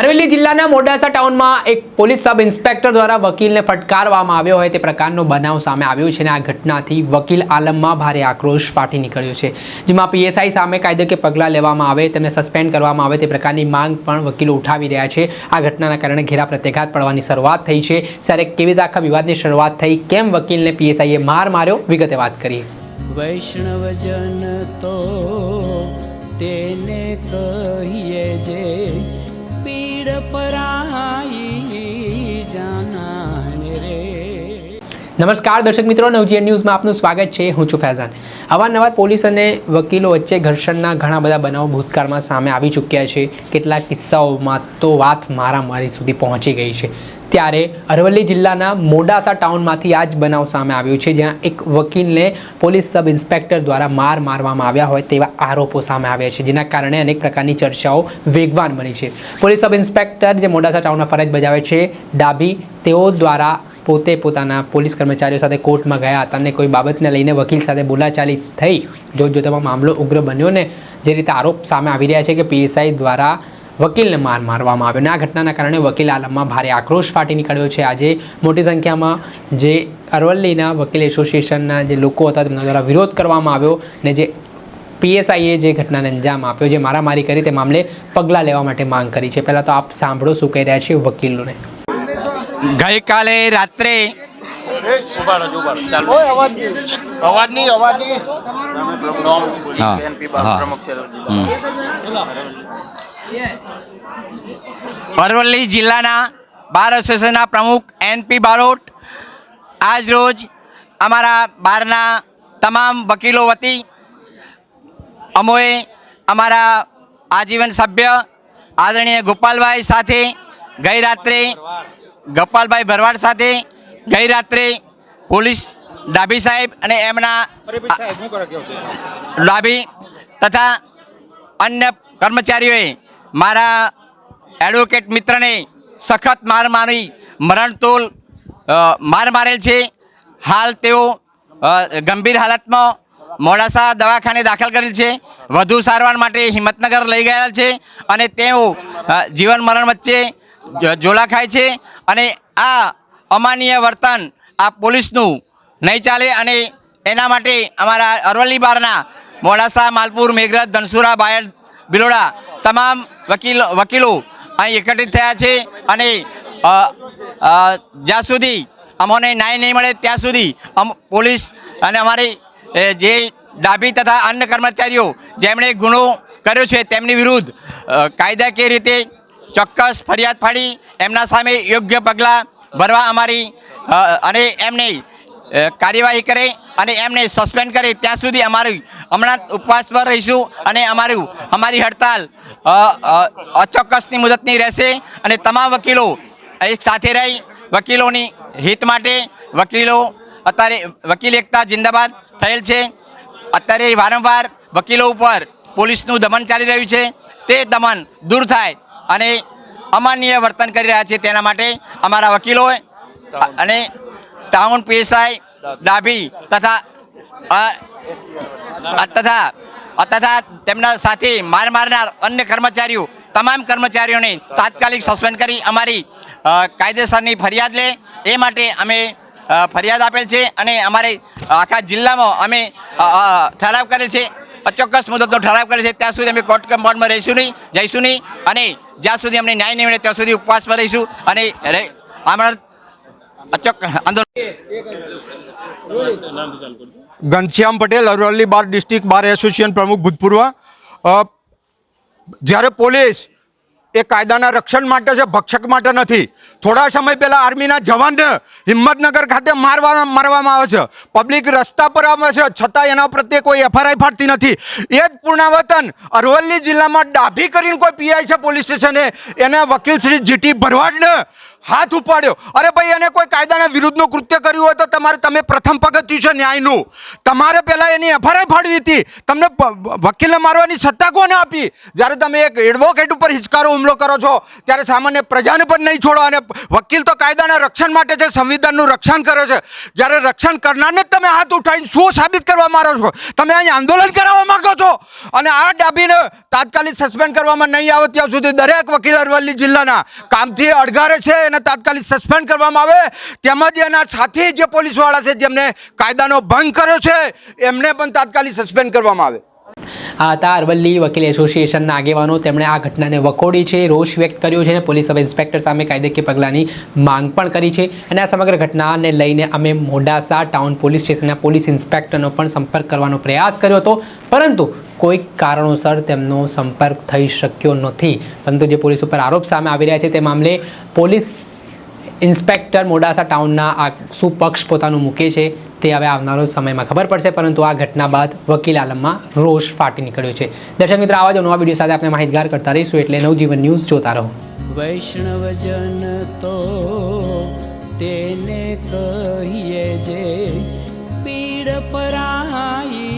અરવલ્લી જિલ્લાના મોડાસા ટાઉનમાં એક police sub inspector દ્વારા વકીલને ફટકારવામાં આવ્યો હોય તે પ્રકારનો બનાવ સામે આવ્યો છે અને આ ઘટનાથી વકીલ આલમમાં ભારે આક્રોશ ફાટી નીકળ્યો છે. જેમાં પીએસઆઈ સામે કાયદાકીય પગલાં લેવામાં આવે તેને સસ્પેન્ડ કરવામાં આવે તે પ્રકારની માંગ પણ વકીલો ઉઠાવી રહ્યા છે. આ ઘટનાના કારણે ઘેરા પ્રત્યાઘાત પડવાની શરૂઆત થઈ છે. ત્યારે કેવી રીતે આખા વિવાદની શરૂઆત થઈ, કેમ વકીલને પીએસઆઈએ માર માર્યો, વિગતે વાત કરીએ. વૈષ્ણવજન તો તેને કહીએ જે નમસ્કાર દર્શક મિત્રો નવજીએન ન્યૂઝમાં આપનું સ્વાગત છે. હું છું ફૈઝાન. અવારનવાર પોલીસ અને વકીલો વચ્ચે ઘર્ષણના ઘણા બધા બનાવો ભૂતકાળમાં સામે આવી ચૂક્યા છે. કેટલાક કિસ્સાઓમાં તો વાત મારામારી સુધી પહોંચી ગઈ છે. ત્યારે અરવલ્લી જિલ્લાના મોડાસા ટાઉનમાંથી આ જ બનાવ સામે આવ્યો છે, જ્યાં એક વકીલને પોલીસ સબ ઇન્સ્પેક્ટર દ્વારા માર મારવામાં આવ્યા હોય તેવા આરોપો સામે આવ્યા છે, જેના કારણે અનેક પ્રકારની ચર્ચાઓ વેગવાન બની છે. પોલીસ સબ ઇન્સ્પેક્ટર જે મોડાસા ટાઉનમાં ફરજ બજાવે છે ડાભી તેઓ દ્વારા પોતે પોતાના પોલીસ કર્મચારીઓ સાથે કોર્ટમાં ગયા હતા અને કોઈ બાબતને લઈને વકીલ સાથે બોલાચાલી થઈ. જો જોતામાં મામલો ઉગ્ર બન્યો ને જે રીતે આરોપ સામે આવી રહ્યા છે કે પીએસઆઈ દ્વારા વકીલને માર મારવામાં આવ્યો અને આ ઘટનાના કારણે વકીલ આલમમાં ભારે આક્રોશ ફાટી નીકળ્યો છે. આજે મોટી સંખ્યામાં જે અરવલ્લીના વકીલ એસોસિએશનના જે લોકો હતા તેમના દ્વારા વિરોધ કરવામાં આવ્યો ને જે પીએસઆઈએ જે ઘટનાને અંજામ આપ્યો જે મારામારી કરી તે મામલે પગલાં લેવા માટે માંગ કરી છે. પહેલાં તો આપ સાંભળો શું કહી રહ્યા છે વકીલોને. ગઈકાલે રાત્રે અવાજ અરવલ્લી જિલ્લાના બાર એસોસિએશનના પ્રમુખ એનપી બારોટ આજ રોજ અમારા બારના તમામ વકીલો વતી અમોએ અમારા આજીવન સભ્ય આદરણીય ગોપાલભાઈ સાથે ગઈ રાત્રે ગોપાલભાઈ ભરવાડ સાથે ગઈ રાત્રે પોલીસ ડાભી સાહેબ અને એમના ડાભી તથા અન્ય કર્મચારીઓએ મારા એડવોકેટ મિત્રને સખત માર મારી મરણતોલ માર મારેલ છે. હાલ તેઓ ગંભીર હાલતમાં મોડાસા દવાખાને દાખલ કરેલ છે. વધુ સારવાર માટે હિંમતનગર લઈ ગયા છે અને તેઓ જીવન મરણ વચ્ચે ઝોલા ખાય છે અને આ અમાનીય વર્તન આ પોલીસનું નહીં ચાલે અને એના માટે અમારા અરવલ્લી બારના મોડાસા, માલપુર, મેઘરજ, ધનસુરા, બાયડ, બિલોડા, તમામ વકીલો વકીલો અહીં એકત્રિત થયા છે અને જ્યાં સુધી અમોને ન્યાય નહીં મળે ત્યાં સુધી અમ પોલીસ અને અમારી જે ડાભી તથા અન્ય કર્મચારીઓ જેમણે ગુનો કર્યો છે તેમની વિરુદ્ધ કાયદાકીય રીતે ચોક્કસ ફરિયાદ ફાડી એમના સામે યોગ્ય પગલાં ભરવા અમારી અને એમને કાર્યવાહી કરે અને એમને સસ્પેન્ડ કરે ત્યાં સુધી અમારી હમણાં ઉપવાસ પર રહીશું અને અમારું, અમારી હડતાલ અચોક્કસની મુદતની રહેશે અને તમામ વકીલો એક સાથે રહી વકીલોની હિત માટે વકીલો અત્યારે વકીલ એકતા જિંદાબાદ થયેલ છે. અત્યારે વારંવાર વકીલો ઉપર પોલીસનું દમન ચાલી રહ્યું છે. તે દમન દૂર થાય અને અમાન્ય વર્તન કરી રહ્યા છે તેના માટે અમારા વકીલો અને ટાઉન પીએસઆઈ ડાભી તથા તથા તથા તેમના સાથે માર મારનાર અન્ય કર્મચારીઓ, તમામ કર્મચારીઓને તાત્કાલિક સસ્પેન્ડ કરી અમારી કાયદેસરની ફરિયાદ લે. એ માટે અમે ફરિયાદ આપેલ છે અને અમારે આખા જિલ્લામાં અમે ઠરાવ કરેલ છે. અચોક્કસ મુદતનો ઠરાવ કરે છે. ત્યાં સુધી અમે કોર્ટ કમ્પાઉન્ડમાં રહીશું નહીં, જઈશું નહીં. અને જ્યાં સુધી અમને ન્યાય નહીં મળે, ત્યાં સુધી ઉપવાસમાં રહીશું. અને રે- આમરણ અચોક આંદોલન Ghanshyam Patel, Aravalli bar district bar association પ્રમુખ ભૂતપૂર્વ. જ્યારે પોલીસ એ કાયદાના રક્ષણ માટે છે, ભક્ષક માટે નથી. થોડા સમય પહેલા આર્મીના જવાનને હિંમતનગર ખાતે મારવા મારવામાં આવે છે. પબ્લિક રસ્તા પર આવે છે, છતાં એના પ્રત્યે કોઈ એફઆરઆઈ ફાટતી નથી. એ જ પૂર્ણાવતન અરવલ્લી જિલ્લામાં ડાભી કરીને કોઈ પીઆઈ છે પોલીસ સ્ટેશને. એને વકીલ શ્રી જીટી ભરવાડને હાથ ઉપાડ્યો. અરે ભાઈ, એને કોઈ કાયદાના વિરુદ્ધનું કૃત્ય કર્યું હોય તો તમારે, તમે પ્રથમ પગથિયું છે ન્યાયનું. તમારે પહેલાં એની એફઆરઆઈ ફાડવી હતી. તમને વકીલને મારવાની સત્તા કોને આપી? જ્યારે તમે એક એડવોકેટ ઉપર હિચકારો, હુમલો કરો છો, ત્યારે સામાન્ય પ્રજાને પણ નહીં છોડો. અને વકીલ તો કાયદાના રક્ષણ માટે છે, સંવિધાનનું રક્ષણ કરે છે. જ્યારે રક્ષણ કરનારને જ તમે હાથ ઉઠાવીને શું સાબિત કરવા માગો છો? તમે અહીં આંદોલન કરાવવા માંગો છો? અને આ ડાબીને તાત્કાલિક સસ્પેન્ડ કરવામાં નહીં આવે, ત્યાં સુધી દરેક વકીલ અરવલ્લી જિલ્લાના કામથી અડગારે છે એને તાત્કાલિક સસ્પેન્ડ કરવામાં આવે. તેમજ એના સાથી જે પોલીસવાળા છે, જેમને કાયદાનો ભંગ કર્યો છે, એમને પણ તાત્કાલિક સસ્પેન્ડ કરવામાં આવે. આ હતા અરવલ્લી વકીલ એસોસિએશનના આગેવાનો તેમણે આ ઘટનાને વખોડી છે, રોષ વ્યક્ત કર્યો છે અને પોલીસ સબ ઇન્સ્પેક્ટર સામે કાયદેકીય પગલાંની માંગ પણ કરી છે. અને આ સમગ્ર ઘટનાને લઈને અમે મોડાસા ટાઉન પોલીસ સ્ટેશનના પોલીસ ઇન્સ્પેક્ટરનો પણ સંપર્ક કરવાનો પ્રયાસ કર્યો હતો. પરંતુ કોઈક કારણોસર તેમનો સંપર્ક થઈ શક્યો નથી. પરંતુ જે પોલીસ ઉપર આરોપ સામે આવી રહ્યા છે તે મામલે પોલીસ ઇન્સ્પેક્ટર મોડાસા ટાઉનના આ શું પક્ષ પોતાનું મૂકે છે. તે હવે આવનારો સમયમાં ખબર પડશે, પરંતુ આ ઘટના બાદ વકીલ આલમમાં રોષ ફાટી નીકળ્યો છે. દર્શક મિત્રો, આવા જ નવા વીડિયો સાથે આપણે માહિતગાર કરતા રહીશું એટલે નવજીવન ન્યૂઝ જોતા રહો. વૈષ્ણવજન તો તેને કહીએ જે પીડ પરાઈ